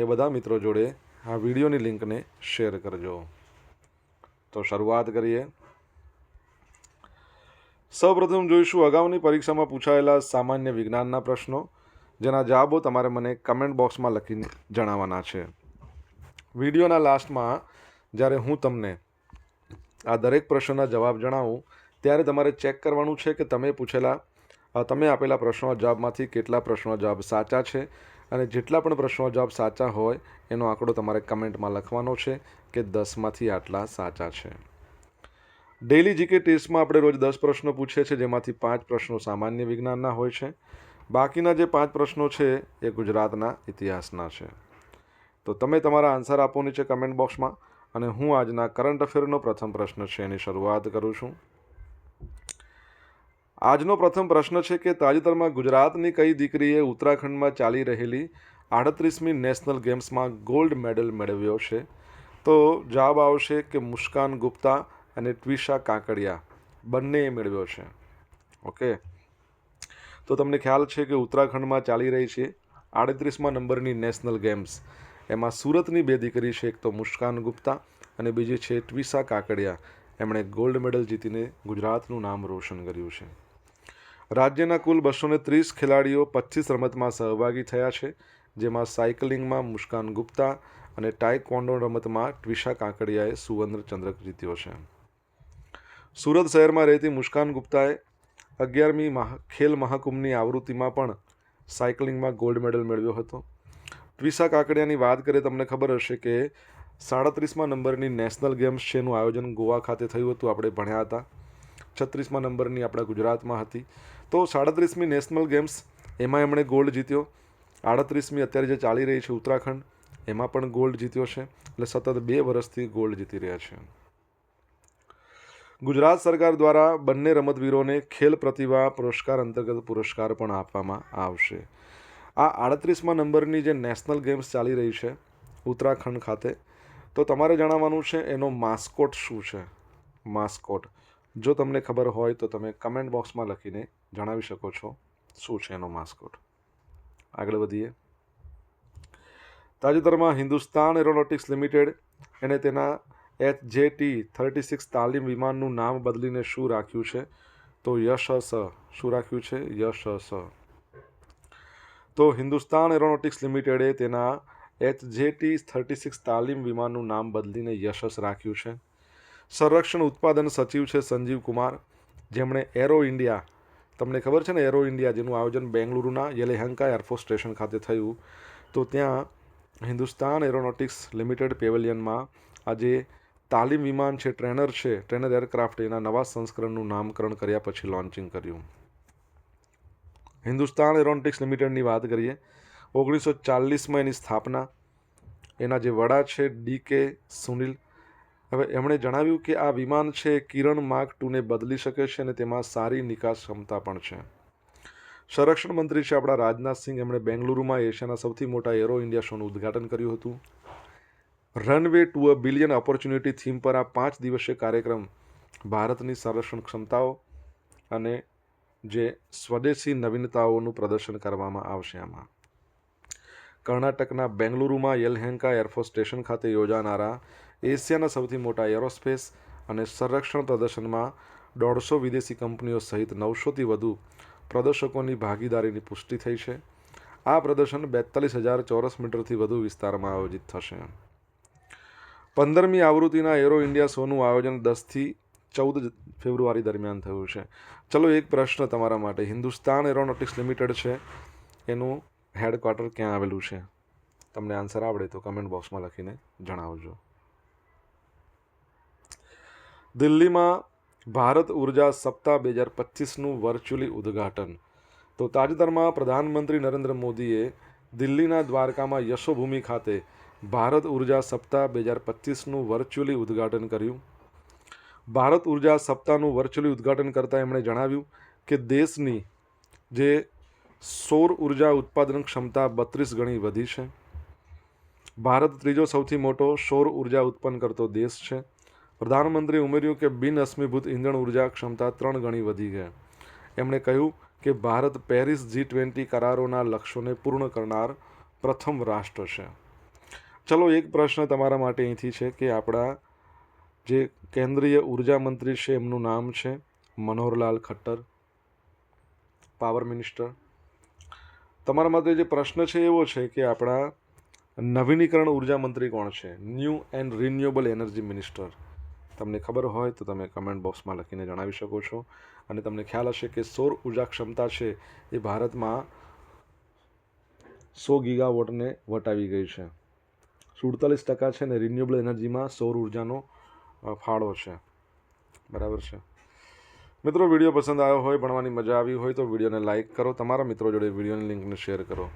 એ બધા મિત્રો જોડે આ વિડીયોની લિંકને શેર કરજો. તો શરૂઆત કરીએ. સૌપ્રથમ જોઈશું અગાઉની પરીક્ષામાં પૂછાયેલા સામાન્ય વિજ્ઞાનના પ્રશ્નો, જેના જવાબો તમારે મને કમેન્ટ બોક્સમાં લખીને જણાવવાના છે. વિડીયોના લાસ્ટમાં, જ્યારે હું તમને આ દરેક પ્રશ્નના જવાબ જણાવું, ત્યારે તમારે ચેક કરવાનું છે કે તમે પૂછેલા તમે આપેલા પ્રશ્નો જવાબમાંથી કેટલા પ્રશ્નો જવાબ સાચા છે અને જેટલા પણ પ્રશ્નો જવાબ સાચા હોય, એનો આંકડો તમારે કમેન્ટમાં લખવાનો છે કે દસમાંથી આટલા સાચા છે. ડેઇલી જીકે ટેસ્ટમાં આપણે રોજ દસ પ્રશ્નો પૂછીએ છીએ, જેમાંથી પાંચ પ્રશ્નો સામાન્ય વિજ્ઞાનના હોય છે. બાકીના જે પાંચ પ્રશ્નો છે, એ ગુજરાતના ઇતિહાસના છે. તો તમે તમારા આન્સર આપો નીચે કમેન્ટ બોક્સમાં, અને હું આજના કરંટ અફેરનો પ્રથમ પ્રશ્ન છે, એની શરૂઆત કરું છું. આજનો પ્રથમ પ્રશ્ન છે કે તાજેતરમાં ગુજરાતની કઈ દીકરીએ ઉત્તરાખંડમાં ચાલી રહેલી આડત્રીસમી નેશનલ ગેમ્સમાં ગોલ્ડ મેડલ મેળવ્યો છે? તો જવાબ આવશે કે મુસ્કાન ગુપ્તા અને ટ્વિશા કાંકડિયા. બંનેએ મેળવ્યો છે. ઓકે? તો તમને ખ્યાલ છે કે ઉત્તરાખંડમાં ચાલી રહી છે આડત્રીસમાં નંબરની નેશનલ ગેમ્સ. એમાં સુરતની બે દીકરી છે, એક તો મુસ્કાન ગુપ્તા અને બીજી છે ટ્વિશા કાકડિયા. એમણે ગોલ્ડ મેડલ જીતીને ગુજરાતનું નામ રોશન કર્યું છે. રાજ્યના કુલ બસો ત્રીસ ખેલાડીઓ પચીસ રમતમાં સહભાગી થયા છે, જેમાં સાયકલિંગમાં મુસ્કાન ગુપ્તા અને ટાઇકોન્ડો રમતમાં ટ્વિશા કાંકડિયાએ સુવર્ણ ચંદ્રક જીત્યો છે. સુરત શહેરમાં રહેતી મુસ્કાન ગુપ્તાએ અગિયારમી ખેલ મહાકુંભની આવૃત્તિમાં પણ સાયકલિંગમાં ગોલ્ડ મેડલ મેળવ્યો હતો. ટ્વિશા કાકડિયાની વાત કરીએ, તમને ખબર હશે કે સાડત્રીસમાં નંબરની નેશનલ ગેમ્સ છે એનું આયોજન ગોવા ખાતે થયું હતું, આપણે ભણ્યા હતા. છત્રીસમાં નંબરની આપણા ગુજરાતમાં હતી. તો સાડત્રીસમી નેશનલ ગેમ્સ, એમાં એમણે ગોલ્ડ જીત્યો. આડત્રીસમી અત્યારે જે ચાલી રહી છે ઉત્તરાખંડ, એમાં પણ ગોલ્ડ જીત્યો છે. એટલે સતત બે વર્ષથી ગોલ્ડ જીતી રહ્યા છે. ગુજરાત સરકાર દ્વારા બંને રમતવીરોને ખેલ પ્રતિભા પુરસ્કાર, અંતર્ગત પુરસ્કાર પણ આપવામાં આવશે. આ આડત્રીસમાં નંબરની જે નેશનલ ગેમ્સ ચાલી રહી છે, ઉત્તરાખંડ ખાતે, તો તમારે જણાવવાનું છે એનો માસ્કોટ શું છે? માસ્કોટ. જો તમને ખબર હોય તો તમે કમેન્ટ બોક્સમાં લખીને જણાવી શકો છો શું છે એનો માસ્કોટ આગળ વધીએ. તાજેતરમાં હિન્દુસ્તાન એરોનોટિક્સ લિમિટેડ એણે તેના એચ જે ટી થર્ટી સિક્સ તાલીમ વિમાનનું નામ બદલીને શું રાખ્યું છે? તો યશ સ. શું રાખ્યું છે? યશ સ. તો હિન્દુસ્તાન એરોનોટિક્સ લિમિટેડે તેના એચ જે ટી થર્ટી સિક્સ તાલીમ વિમાનનું નામ બદલીને યશસ રાખ્યું છે. સંરક્ષણ ઉત્પાદન સચિવ છે સંજીવ કુમાર. જેમણે એરો ઇન્ડિયા તમને ખબર છે ને એરો ઇન્ડિયા જેનું આયોજન બેંગલુરુના યલેહંકા એરફોર્સ સ્ટેશન ખાતે થયું. તો ત્યાં હિન્દુસ્તાન એરોનોટિક્સ લિમિટેડ પેવેલિયનમાં આજે તાલીમ વિમાન છે, ટ્રેનર છે, ટ્રેનર એરક્રાફ્ટ એના નવા સંસ્કરણનું નામકરણ કર્યા પછી લોન્ચિંગ કર્યું. હિન્દુસ્તાન એરોનોટિક્સ લિમિટેડની વાત કરીએ, ઓગણીસો ચાલીસમાં એની સ્થાપના. એના જે વડા છે, ડી કે સુનિલ હવે એમણે જણાવ્યું કે આ વિમાન છે, કિરણ માર્ક ટુને બદલી શકે છે અને તેમાં સારી નિકાસ ક્ષમતા પણ છે. સંરક્ષણ મંત્રી છે આપણા રાજનાથસિંહ એમણે બેંગલુરુમાં એશિયાના સૌથી મોટા એરો ઇન્ડિયા શોનું ઉદ્ઘાટન કર્યું હતું. Runway to a billion opportunity theme પર આ પાંચ દિવસીય કાર્યક્રમ, ભારતની સંરક્ષણ ક્ષમતાઓ અને જે સ્વદેશી નવીનતાઓનું પ્રદર્શન કરવામાં આવશે આમાં. કર્ણાટકના બેંગલુરુમાં યલહેંકા એરફોર્સ સ્ટેશન ખાતે યોજાનારા એશિયાના સૌથી મોટા એરોસ્પેસ અને સંરક્ષણ પ્રદર્શનમાં દોઢસો વિદેશી કંપનીઓ સહિત નવસોથી વધુ પ્રદર્શકોની ભાગીદારીની પુષ્ટિ થઈ છે. આ પ્રદર્શન બેતાલીસ હજાર ચોરસ મીટરથી વધુ વિસ્તારમાં આયોજિત થશે. પંદરમી આવૃત્તિના એરો ઇન્ડિયા શોનું આયોજન દસથી ચૌદ ફેબ્રુઆરી દરમિયાન થયું છે. ચલો એક પ્રશ્ન તમારા માટે. હિન્દુસ્તાન એરોનોટિક્સ લિમિટેડ છે, એનું હેડક્વાર્ટર ક્યાં આવેલું છે? તમને આન્સર આવડે તો કમેન્ટ બોક્સમાં લખીને જણાવજો. દિલ્હીમાં ભારત ઊર્જા સપ્તાહ બે હજાર પચીસનું વર્ચ્યુઅલી ઉદ્ઘાટન. તો તાજેતરમાં પ્રધાનમંત્રી નરેન્દ્ર મોદીએ દિલ્હીના દ્વારકામાં યશોભૂમિ ખાતે ભારત ઊર્જા સપ્તાહ બે હજાર પચીસનું વર્ચ્યુઅલી ઉદ્ઘાટન કર્યું. ભારત ઊર્જા સપ્તાહનું વર્ચ્યુઅલી ઉદ્ઘાટન કરતાં એમણે જણાવ્યું કે દેશની જે સૌર ઊર્જા ઉત્પાદન ક્ષમતા બત્રીસ ગણી વધી છે. ભારત ત્રીજો સૌથી મોટો સૌર ઊર્જા ઉત્પન્ન કરતો દેશ છે. પ્રધાનમંત્રીએ ઉમેર્યું કે બિન અશ્મિભૂત ઇંધણ ઊર્જા ક્ષમતા ત્રણ ગણી વધી છે. એમણે કહ્યું કે ભારત પેરિસ જી ટ્વેન્ટી કરારોના લક્ષ્યોને પૂર્ણ કરનાર પ્રથમ રાષ્ટ્ર છે. ચલો એક પ્રશ્ન તમારા માટે અહીંથી છે કે આપણા જે કેન્દ્રીય ઊર્જા મંત્રી છે, એમનું નામ છે મનોહરલાલ ખટ્ટર, પાવર મિનિસ્ટર. તમારા માટે જે પ્રશ્ન છે એવો છે કે આપણા નવીનીકરણ ઊર્જા મંત્રી કોણ છે? New and renewable energy minister. તમને ખબર હોય તો તમે કમેન્ટ બોક્સમાં લખીને જણાવી શકો છો. અને તમને ખ્યાલ હશે કે સૌર ઊર્જા ક્ષમતા છે એ ભારતમાં સો ગીગાવોટને વટાવી ગઈ છે. સુડતાલીસ ટકા છે ને રિન્યુએબલ એનર્જીમાં સૌર ઉર્જાનો ફાળો છે. બરાબર છે? મિત્રો, વીડિયો પસંદ આવ્યો હોય, ભણવાની મજા આવી હોય તો વિડીયોને લાઇક કરો. તમારા મિત્રો જોડે વિડીયોની લિંકને શેર કરો.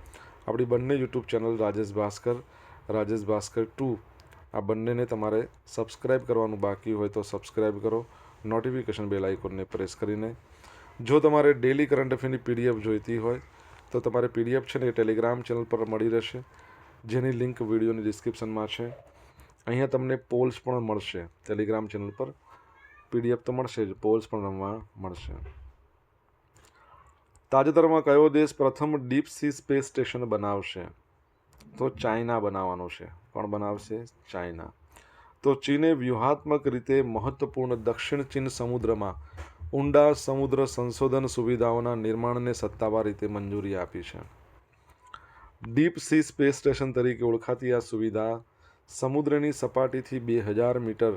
આપણી બંને YouTube channel Rajesh Bhaskar Rajesh Bhaskar two આ બંનેને તમારે સબસ્ક્રાઇબ કરવાનું બાકી હોય તો સબસ્ક્રાઇબ કરો. નોટિફિકેશન બેલ આઇકોનને પ્રેસ કરીને. જો તમારે ડેલી કરંટ અફેરની પીડીએફ જોઈતી હોય, તો તમારે પીડીએફ છે ને એ ટેલિગ્રામ ચેનલ પર મળી રહેશે. જેની લિંક વિડીયોની ડિસ્ક્રિપ્શનમાં છે. અહીંયા તમને પોલ્સ પણ મળશે. ટેલિગ્રામ ચેનલ પર પીડીએફ તો મળશે જ પોલ્સ પણ રમવા મળશે. તાજેતરમાં કયો દેશ પ્રથમ ડીપ સી સ્પેસ સ્ટેશન બનાવશે? તો ચાઇના બનાવવાનો છે. કોણ બનાવશે ચાઇના. તો ચીને વ્યૂહાત્મક રીતે મહત્વપૂર્ણ દક્ષિણ ચીન સમુદ્રમાં ઊંડા સમુદ્ર સંશોધન સુવિધાઓના નિર્માણને સત્તાવાર રીતે મંજૂરી આપી છે. ડીપ સી સ્પેસ સ્ટેશન તરીકે ઓળખાતી આ સુવિધા સમુદ્રની સપાટીથી બે હજાર મીટર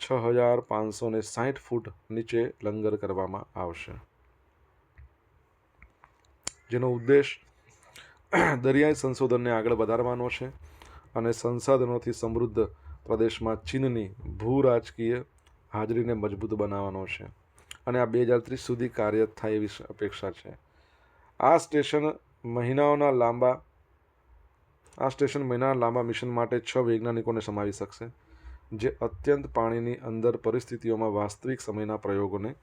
છ હજાર પાંચસો ને સાઠ ફૂટ નીચે લંગર કરવામાં આવશે. જેનો ઉદ્દેશ દરિયાઈ સંશોધનને આગળ વધારવાનો છે. અને સંસાધનોથી સમૃદ્ધ પ્રદેશમાં ચીનની ભૂ રાજકીય હાજરીને મજબૂત બનાવવાનો છે. અને આ બે હજાર ત્રીસ સુધી કાર્ય થાય એવી અપેક્ષા છે. આ સ્ટેશન મહિનાઓના લાંબા, આ સ્ટેશન મહિનાના લાંબા મિશન માટે છ વૈજ્ઞાનિકોને સમાવી શકશે, જે અત્યંત પાણીની અંદર પરિસ્થિતિઓમાં વાસ્તવિક સમયના પ્રયોગોને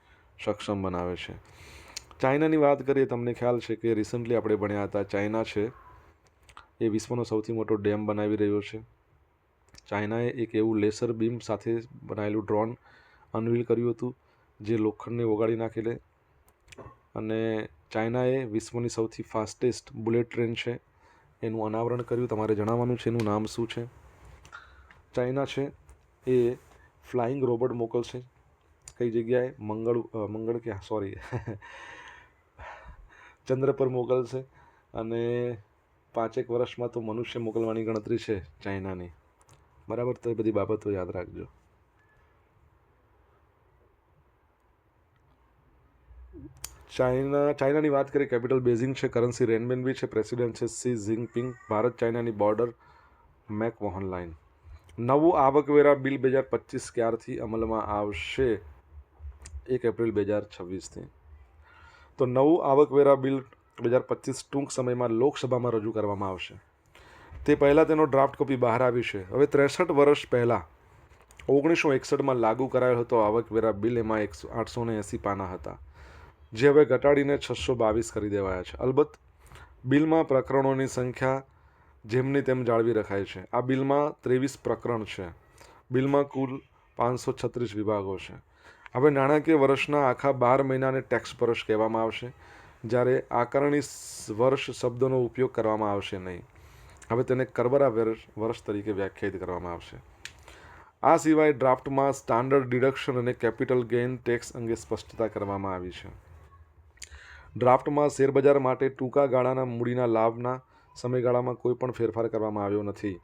સક્ષમ બનાવે છે. ચાઇનાની વાત કરીએ, તમને ખ્યાલ છે કે રિસન્ટલી આપણે ભણ્યા હતા, ચાઇના છે એ વિશ્વનો સૌથી મોટો ડેમ બનાવી રહ્યો છે. ચાઇનાએ એક એવું લેસર બીમ સાથે બનાવેલું ડ્રોન અનવીલ કર્યું હતું, જે લોખંડને ઓગાળી નાખેલે અને ચાઇનાએ વિશ્વની સૌથી ફાસ્ટેસ્ટ બુલેટ ટ્રેન છે. એનું અનાવરણ કર્યું. તમારે જણાવવાનું છે એનું નામ શું છે? ચાઇના છે. એ ફ્લાઇંગ રોબોટ મોકલશે કઈ જગ્યાએ? મંગળ મંગળ ક્યાં? સોરી. ચંદ્ર પર મોકલશે અને પાંચેક વર્ષમાં તો મનુષ્ય મોકલવાની ગણતરી છે ચાઇનાની. બરાબર? તો એ બધી બાબતો યાદ રાખજો. ચાઇના, ચાઇનાની વાત કરીએ, કેપિટલ બેઝિંગ છે, કરન્સી રેનબેનબી છે, પ્રેસિડેન્ટ છે સી જિંગપિંગ, ભારત ચાઇનાની બોર્ડર મેકમોહન લાઇન. નવું આવકવેરા બિલ બે હજાર પચીસ ક્યારથી અમલમાં આવશે? એક એપ્રિલ બે હજાર છવ્વીસથી. તો નવું આવકવેરા બિલ બે હજાર પચીસ ટૂંક સમયમાં લોકસભામાં રજૂ કરવામાં આવશે. તે પહેલાં તેનો ડ્રાફ્ટ કોપી બહાર આવી છે. હવે ત્રેસઠ વર્ષ પહેલાં ઓગણીસો એકસઠમાં લાગુ કરાયો હતો આવકવેરા બિલ, એમાં એકસો આઠસો ને એંસી પાના હતા. જે હવે ઘટાડીને છસો બાવીસ કરી દેવાયા છે. અલબત્ત, બિલમાં પ્રકરણોની સંખ્યા જેમની તેમ જાળવી રખાય છે. આ બિલમાં ત્રેવીસ પ્રકરણ છે. બિલમાં કુલ પાંચસો છત્રીસ વિભાગો છે. હવે નાણાકીય વર્ષના આખા બાર મહિનાને ટેક્સ વર્ષ કહેવામાં આવશે. જ્યારે આકારણી વર્ષ શબ્દનો ઉપયોગ કરવામાં આવશે નહીં. હવે તેને કરબરા વર્ષ વર્ષ તરીકે વ્યાખ્યાયિત કરવામાં આવશે. આ સિવાય ડ્રાફ્ટમાં સ્ટાન્ડર્ડ ડિડક્શન અને કેપિટલ ગેઇન ટેક્સ અંગે સ્પષ્ટતા કરવામાં આવી છે. ડ્રાફ્ટમાં શેરબજાર માટે ટૂંકા ગાળાના મૂડીના લાભના સમયગાળામાં કોઈ પણ ફેરફાર કરવામાં આવ્યો નથી.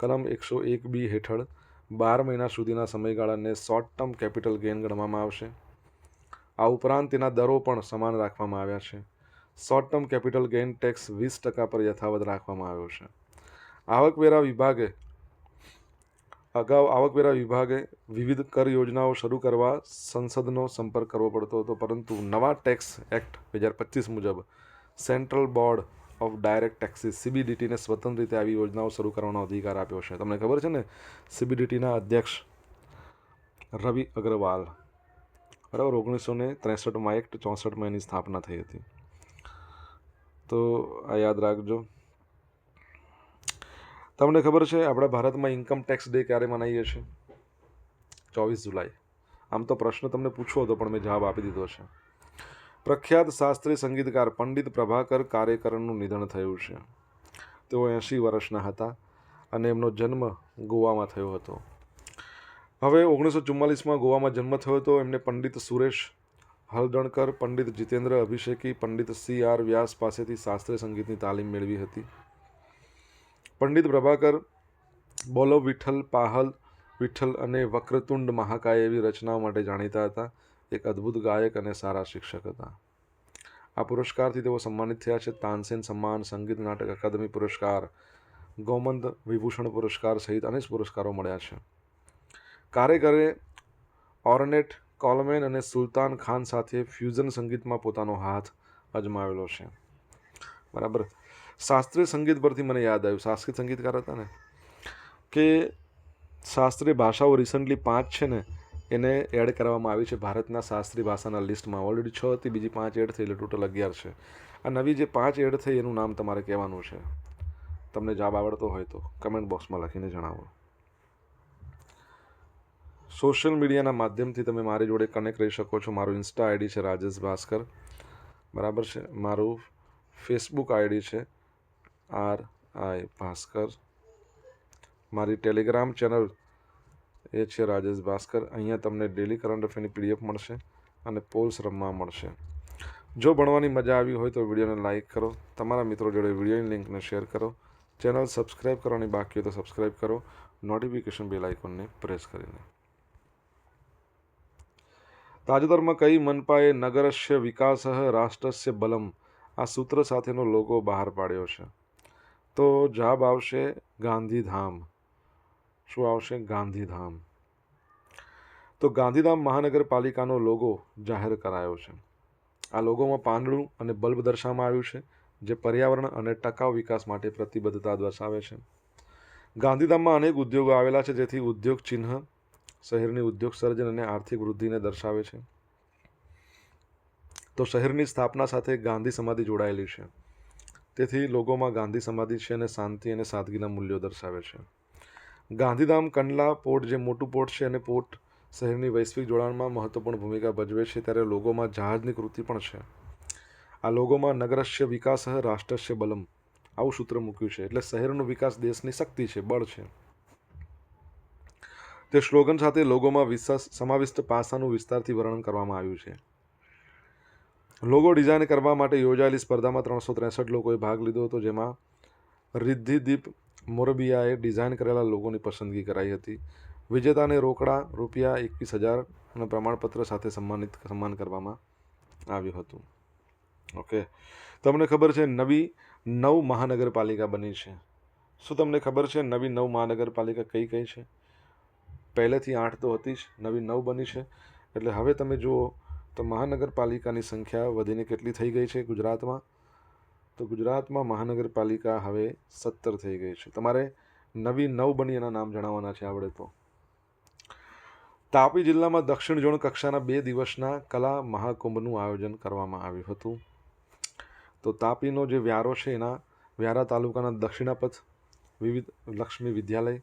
કલમ એકસો એક બી હેઠળ બાર મહિના સુધીના સમયગાળાને શોર્ટ ટર્મ કેપિટલ ગેઇન ગણવામાં આવશે. આ ઉપરાંત તેના દરો પણ સમાન રાખવામાં આવ્યા છે. Short term capital gain tax વીસ ટકા પર યથાવત રાખવામાં આવ્યો છે. આવકવેરા વિભાગે અગાઉ આવકવેરા વિભાગે વિવિધ કર યોજનાઓ શરૂ કરવા સંસદનો સંપર્ક કરવો પડતો હતો, પરંતુ નવા ટેક્સ એક્ટ બે હજાર પચીસ મુજબ central board of direct taxes સીબીડીટીને સ્વતંત્ર રીતે આવી યોજનાઓ શરૂ કરવાનો અધિકાર આપ્યો છે. તમને ખબર છે ને? સીબીડીટીના અધ્યક્ષ રવિ અગ્રવાલ બરાબર, ઓગણીસો ને ત્રેસઠમાં એક્ટ ચોસઠમાં એની સ્થાપના થઈ હતી. તો આ યાદ રાખજો. તમને ખબર છે, આપણા ભારતમાં ઇન્કમ ટેક્સ ડે ક્યારે મનાવીએ છીએ? ચોવીસ જુલાઈ. આમ તો પ્રશ્ન તમને પૂછવો હતો, પણ મેં જવાબ આપી દીધો છે. પ્રખ્યાત શાસ્ત્રીય સંગીતકાર પંડિત પ્રભાકર કાર્યકરનું નિધન થયું છે. તેઓ એંશી વર્ષના હતા અને એમનો જન્મ ગોવામાં થયો હતો. હવે ઓગણીસો ચુમ્માલીસમાં ગોવામાં જન્મ થયો હતો એમને પંડિત સુરેશ હલદણકર, પંડિત જીતેન્દ્ર અભિષેકી, પંડિત સી આર વ્યાસ પાસેથી શાસ્ત્રીય સંગીતની તાલીમ મેળવી હતી. પંડિત પ્રભાકર, બોલો વિઠ્ઠલ, પાહલ વિઠ્ઠલ અને વક્રતુંડ મહાકાય એવી રચનાઓ માટે જાણીતા હતા. એક અદ્ભુત ગાયક અને સારા શિક્ષક હતા. આ પુરસ્કારથી તેઓ સન્માનિત થયા છે. તાનસેન સન્માન, સંગીત નાટક અકાદમી પુરસ્કાર, ગૌમંદ વિભૂષણ પુરસ્કાર સહિત અનેક પુરસ્કારો મળ્યા છે. કાર્યકરે ઓર્નેટ કોલમેન અને સુલતાન ખાન સાથે ફ્યુઝન સંગીતમાં પોતાનો હાથ અજમાવેલો છે. બરાબર? શાસ્ત્રીય સંગીત પરથી મને યાદ આવ્યું. શાસ્ત્રીય સંગીતકાર હતા ને? કે શાસ્ત્રીય ભાષાઓ રિસન્ટલી પાંચ છે ને, એને એડ કરવામાં આવી છે. ભારતના શાસ્ત્રીય ભાષાના લિસ્ટમાં ઓલરેડી છ હતી, બીજી પાંચ એડ થઈ એટલે ટોટલ અગિયાર છે. આ નવી જે પાંચ એડ થઈ એનું નામ તમારે કહેવાનું છે. તમને જવાબ આવડતો હોય તો કમેન્ટ બોક્સમાં લખીને જણાવો. સોશિયલ મીડિયાના માધ્યમથી તમે મારી જોડે કનેક્ટ રહી શકો છો. મારું ઇન્સ્ટા આઈડી છે રાજેશ ભાસ્કર. બરાબર છે? મારું ફેસબુક આઈડી છે આર આઈ ભાસ્કર. મારી ટેલિગ્રામ ચેનલ એ છે રાજેશ ભાસ્કર. અહીંયા તમને ડેલી કરંટ અફેરની પીડીએફ મળશે અને પોલ્સ રમવા મળશે. જો ભણવાની મજા આવી હોય તો વિડીયોને લાઇક કરો. તમારા મિત્રો જોડે વિડીયોની લિંકને શેર કરો. ચેનલ સબસ્ક્રાઈબ કરવાની બાકી હોય તો સબસ્ક્રાઈબ કરો. નોટિફિકેશન બેલ આઇકોનને પ્રેસ કરીને. તાજેતરમાં કઈ મનપાએ નગરસ્ય વિકાસ રાષ્ટ્રસ્ય બલમ આ સૂત્ર સાથેનો લોગો બહાર પાડ્યો છે. તો જવાબ આવશે ગાંધીધામ. શું આવશે? ગાંધીધામ. તો ગાંધીધામ મહાનગરપાલિકાનો લોગો જાહેર કરાયો છે. આ લોગોમાં પાંદડું અને બલ્બ દર્શાવવામાં આવ્યું છે, જે પર્યાવરણ અને ટકાઉ વિકાસ માટે પ્રતિબદ્ધતા દર્શાવે છે. ગાંધીધામમાં અનેક ઉદ્યોગો આવેલા છે, જેથી ઉદ્યોગ ચિહ્ન શહેરની ઉદ્યોગ સર્જન અને આર્થિક વૃદ્ધિને દર્શાવે છે. તો શહેરની સ્થાપના સાથે ગાંધી સમાધિ જોડાયેલી છે. તેથી લોગોમાં ગાંધી સમાધિ છે અને શાંતિ અને સાદગીના મૂલ્યો દર્શાવે છે. ગાંધીધામ કંડલા પોર્ટ જે મોટું પોર્ટ છે અને પોર્ટ શહેરની વૈશ્વિક જોડાણમાં મહત્વપૂર્ણ ભૂમિકા ભજવે છે ત્યારે લોગોમાં જહાજની કૃતિ પણ છે. આ લોગોમાં નગરસ્ય વિકાસ રાષ્ટ્રસ્ય બલમ આવું સૂત્ર મૂક્યું છે. એટલે શહેરનો વિકાસ દેશની શક્તિ છે, બળ છે. તે સ્લોગન સાથે લોગોમાં વિશ્વાસ, સમાવિષ્ટ પાસાનું વિસ્તારથી વર્ણન કરવામાં આવ્યું છે. લોગો ડિઝાઇન કરવા માટે યોજાયેલી સ્પર્ધામાં ત્રણસો ત્રેસઠ લોકોએ ભાગ લીધો હતો, જેમાં રિદ્ધિદીપ મોરબિયાએ ડિઝાઇન કરેલા લોગોની પસંદગી કરાઈ હતી. વિજેતાને રોકડા, રૂપિયા એકવીસ હજાર અને પ્રમાણપત્ર સાથે સન્માનિત, સન્માન કરવામાં આવ્યું હતું. ઓકે. તમને ખબર છે નવી નવ મહાનગરપાલિકા બની છે. શું તમને ખબર છે નવી નવ મહાનગરપાલિકા કઈ કઈ છે? પહેલેથી આઠ તો હતી જ, નવી નવ બની છે. એટલે હવે તમે જુઓ તો મહાનગરપાલિકાની સંખ્યા વધીને કેટલી થઈ ગઈ છે ગુજરાતમાં? તો ગુજરાતમાં મહાનગરપાલિકા હવે સત્તર થઈ ગઈ છે. તમારે નવી નવ બની એના નામ જણાવવાના છે આવડે તો. તાપી જિલ્લામાં દક્ષિણ ઝોન કક્ષાના બે દિવસના કલા મહાકુંભનું આયોજન કરવામાં આવ્યું હતું. તો તાપીનો જે વ્યારો છે એના, વ્યારા તાલુકાના દક્ષિણાપથ વિવિધ લક્ષ્મી વિદ્યાલય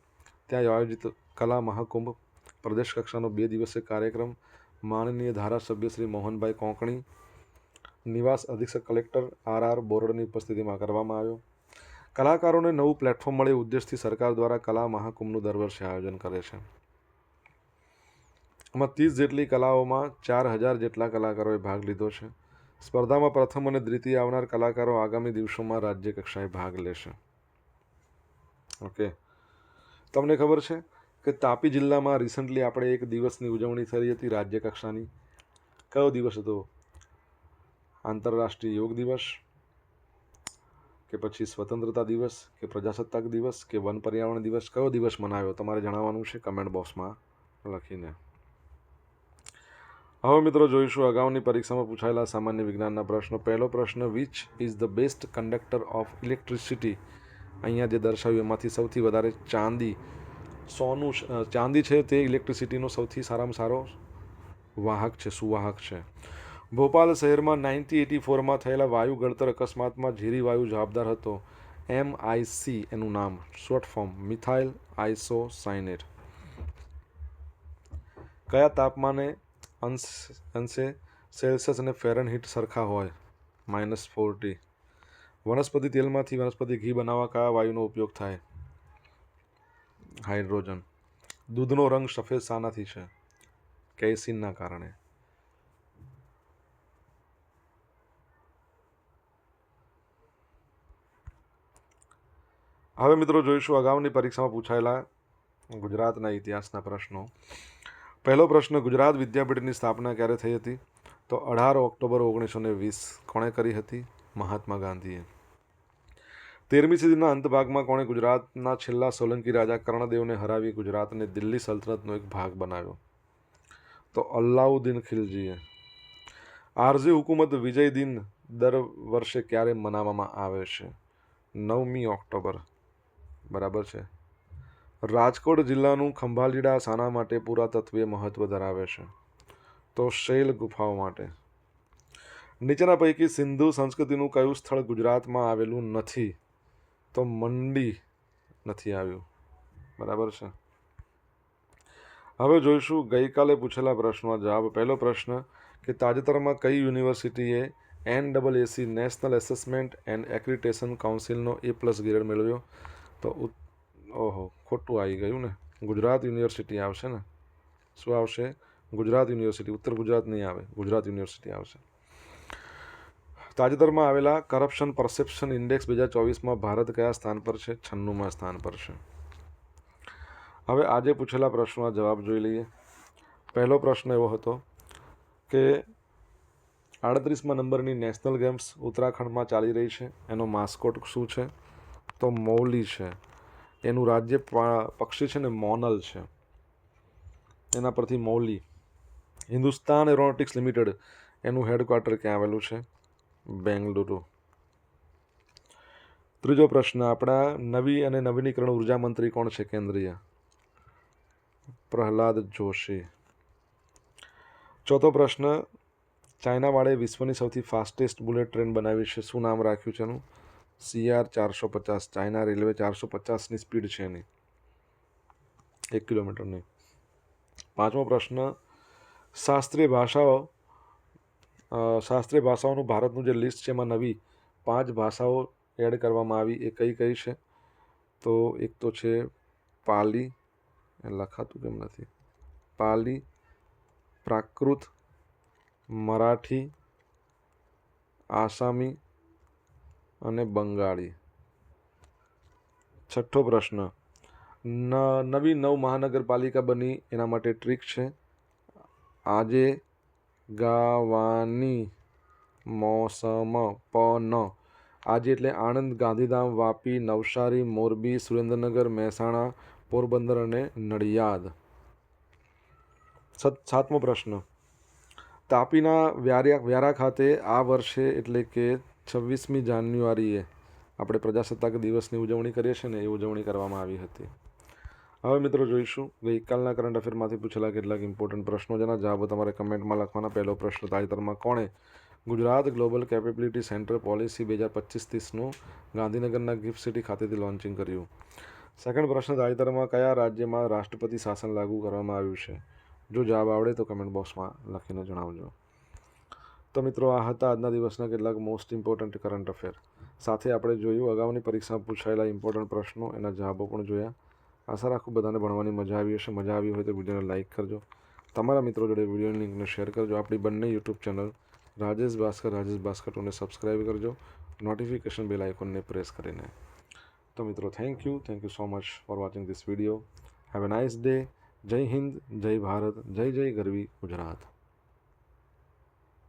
ત્યાં આયોજિત કલા મહાકુંભ, પ્રદેશ કક્ષાનો બે દિવસીય કાર્યક્રમ, માનનીય ધારાસભ્ય શ્રી મોહનભાઈ કોંકણી, નિવાસ અધિક્ષક કલેક્ટર આર આર બોરડની ઉપસ્થિતિમાં કરવામાં આવ્યો. કલાકારોને નવું પ્લેટફોર્મ મળે ઉદ્દેશથી સરકાર દ્વારા કલા મહાકુંભનું દર વર્ષે આયોજન કરે છે. આમાં ત્રીસ જેટલી કલાઓમાં ચાર હજાર જેટલા કલાકારોએ ભાગ લીધો છે. સ્પર્ધામાં પ્રથમ અને દ્વિતીય આવનાર કલાકારો આગામી દિવસોમાં રાજ્ય કક્ષાએ ભાગ લેશે. ઓકે. તમને ખબર છે કે તાપી જિલ્લામાં રિસન્ટલી આપણે એક દિવસની ઉજવણી થઈ હતી રાજ્ય કક્ષાની કયો દિવસ હતો? આંતરરાષ્ટ્રીય યોગ દિવસ કે પછી સ્વતંત્રતા દિવસ કે પ્રજાસત્તાક દિવસ કે વન પર્યાવરણ દિવસ? કયો દિવસ મનાવ્યો? તમારે જણાવવાનું છે કમેન્ટ બોક્સમાં લખીને. હવે મિત્રો જોઈશું અગાઉની પરીક્ષામાં પૂછાયેલા સામાન્ય વિજ્ઞાનના પ્રશ્નો. પહેલો પ્રશ્ન which is the best conductor of electricity અહીંયા જે દર્શાવ્યું, એમાંથી સૌથી વધારે ચાંદી, સોનું ચાંદી છે તે ઇલેક્ટ્રિસિટીનો સૌથી સારામાં સારો વાહક છે, સુવાહક છે. ભોપાલ શહેરમાં નાઇન્ટી એટી ફોરમાં થયેલા વાયુ ગળતર અકસ્માતમાં ઝેરી વાયુ જવાબદાર હતો. એમ આઈસી એનું નામ, short form, methyl isocyanate કયા તાપમાને અંશ, અંશે સેલ્સિયસ અને ફેરનહીટ સરખા હોય? Minus forty. વનસ્પતિ તેલમાંથી વનસ્પતિ ઘી બનાવવા કયા વાયુનો ઉપયોગ થાય? હાઇડ્રોજન. દૂધનો રંગ સફેદ શાનાથી છે. કેસીનના કારણે. હવે મિત્રો જોઈશું અગાઉની પરીક્ષામાં પૂછાયેલા ગુજરાતના ઇતિહાસના પ્રશ્નો. પહેલો પ્રશ્ન, ગુજરાત વિદ્યાપીઠની સ્થાપના ક્યારે થઈ હતી? તો અઢાર ઓક્ટોબર ઓગણીસો ને વીસ કોણે કરી હતી? મહાત્મા ગાંધીએ. તેરમી સદીના અંતભાગમાં કોણે ગુજરાતના છેલ્લા સોલંકી રાજા કર્ણદેવને હરાવી ગુજરાતને દિલ્હી સલ્તનતનો એક ભાગ બનાવ્યો? તો અલ્લાઉદ્દીન ખિલજીએ. આરઝી હુકુમત વિજય દિન દર વર્ષે ક્યારે મનાવવામાં આવે છે? નવમી ઓક્ટોબર. બરાબર છે? રાજકોટ જિલ્લાનું ખંભાલીડા શાના માટે પુરાતત્વીય મહત્વ ધરાવે છે. તો શૈલ ગુફાઓ માટે. નીચેના પૈકી સિંધુ સંસ્કૃતિનું કયું સ્થળ ગુજરાતમાં આવેલું નથી? તો મંડી નથી આવ્યું. બરાબર છે? હવે જોઈશું ગઈકાલે પૂછેલા પ્રશ્નનો જવાબ. પહેલો પ્રશ્ન કે તાજેતરમાં કઈ યુનિવર્સિટીએ N double AC national assessment and accreditation કાઉન્સિલનો A plus grade મેળવ્યો? તો ઓહો, ખોટું આવી ગયું ને. ગુજરાત યુનિવર્સિટી આવશે ને? શું આવશે? ગુજરાત યુનિવર્સિટી. ઉત્તર ગુજરાત નહીં આવે. ગુજરાત યુનિવર્સિટી આવશે. તાજેતરમાં આવેલા કરપ્શન પરસેપ્શન ઇન્ડેક્સ બે હજાર ચોવીસમાં ભારત કયા સ્થાન પર છે? છન્નુંમાં સ્થાન પર છે. હવે આજે પૂછેલા પ્રશ્નોના જવાબ જોઈ લઈએ. પહેલો પ્રશ્ન એવો હતો કે આડત્રીસમાં નંબરની નેશનલ ગેમ્સ ઉત્તરાખંડમાં ચાલી રહી છે. એનો માસ્કોટ શું છે? તો મૌલી છે. એનું રાજ્ય પક્ષી છે ને મોનલ છે. એના પરથી મૌલી. હિન્દુસ્તાન એરોનોટિક્સ લિમિટેડ એનું હેડક્વાર્ટર ક્યાં આવેલું છે? બેંગલુરુ. ત્રીજો પ્રશ્ન, આપણા નવી અને નવીનીકરણ ઊર્જા મંત્રી કોણ છે કેન્દ્રીય? પ્રહલાદ જોશી. ચોથો પ્રશ્ન ચાઇનાવાળે વિશ્વની સૌથી ફાસ્ટેસ્ટ બુલેટ ટ્રેન બનાવી છે. શું નામ રાખ્યું છે એનું? સીઆર ચારસો પચાસ. ચાઇના રેલવે ચારસો પચાસની સ્પીડ છે એની. એક કિલોમીટરની. પાંચમો પ્રશ્ન, શાસ્ત્રીય ભાષાઓ શાસ્ત્રીય ભાષાઓનું ભારતનું જે લિસ્ટ છે એમાં નવી પાંચ ભાષાઓ એડ કરવામાં આવી, એ કઈ કઈ છે? તો એક તો છે પાલી લખાતું કેમ નથી? પાલી, પ્રાકૃત, મરાઠી, આસામી અને બંગાળી. છઠ્ઠો પ્રશ્ન. નવી નવ મહાનગરપાલિકા બની એના માટે ટ્રીક છે. આજે ગાવાની મોસમ પન આજે એટલે આણંદ, ગાંધીધામ, વાપી, નવસારી, મોરબી, સુરેન્દ્રનગર, મહેસાણા, પોરબંદર અને નડિયાદ. સાતમો પ્રશ્ન. તાપીના વ્યારા વ્યારા ખાતે આ વર્ષે એટલે કે છવ્વીસમી જાન્યુઆરીએ આપણે પ્રજાસત્તાક દિવસની ઉજવણી કરીએ છીએ ને એ ઉજવણી કરવામાં આવી હતી. હવે મિત્રો જોઈશું. ગઈકાલના કરંટ અફેરમાંથી પૂછેલા કેટલાક ઇમ્પોર્ટન્ટ પ્રશ્નો જેના જવાબો તમારે કમેન્ટમાં લખવાના. પહેલો પ્રશ્ન, તાજેતરમાં કોણે Gujarat global capability center policy બે હજાર પચીસ ત્રીસનું ગાંધીનગરના ગિફ્ટ સિટી ખાતેથી લોન્ચિંગ કર્યું? સેકન્ડ પ્રશ્ન, તાજેતરમાં કયા રાજ્યમાં રાષ્ટ્રપતિ શાસન લાગુ કરવામાં આવ્યું છે? જો જવાબ આવડે તો કમેન્ટ બોક્સમાં લખીને જણાવજો. તો મિત્રો, આ હતા આજના દિવસના કેટલાક મોસ્ટ ઇમ્પોર્ટન્ટ કરંટ અફેર સાથે આપણે જોયું, અગાઉની પરીક્ષામાં પૂછાયેલા ઇમ્પોર્ટન્ટ પ્રશ્નો, એના જવાબો પણ જોયા. આશા રાખું બધાને ભણવાની મજા આવી હશે. મજા આવી હોય તો વિડીયોને લાઇક કરજો. તમારા મિત્રો જોડે વિડીયોની લિંકને શેર કરજો. આપણી બંને યુટ્યુબ ચેનલ રાજેશ ભાસ્કર રાજેશ ભાસ્કર ટુને સબસ્ક્રાઈબ કરજો. નોટિફિકેશન બેલ આઇકોનને પ્રેસ કરીને. તો મિત્રો thank you thank you so much for watching this video have a nice day જય હિન્દ, જય ભારત, જય જય ગરવી ગુજરાત.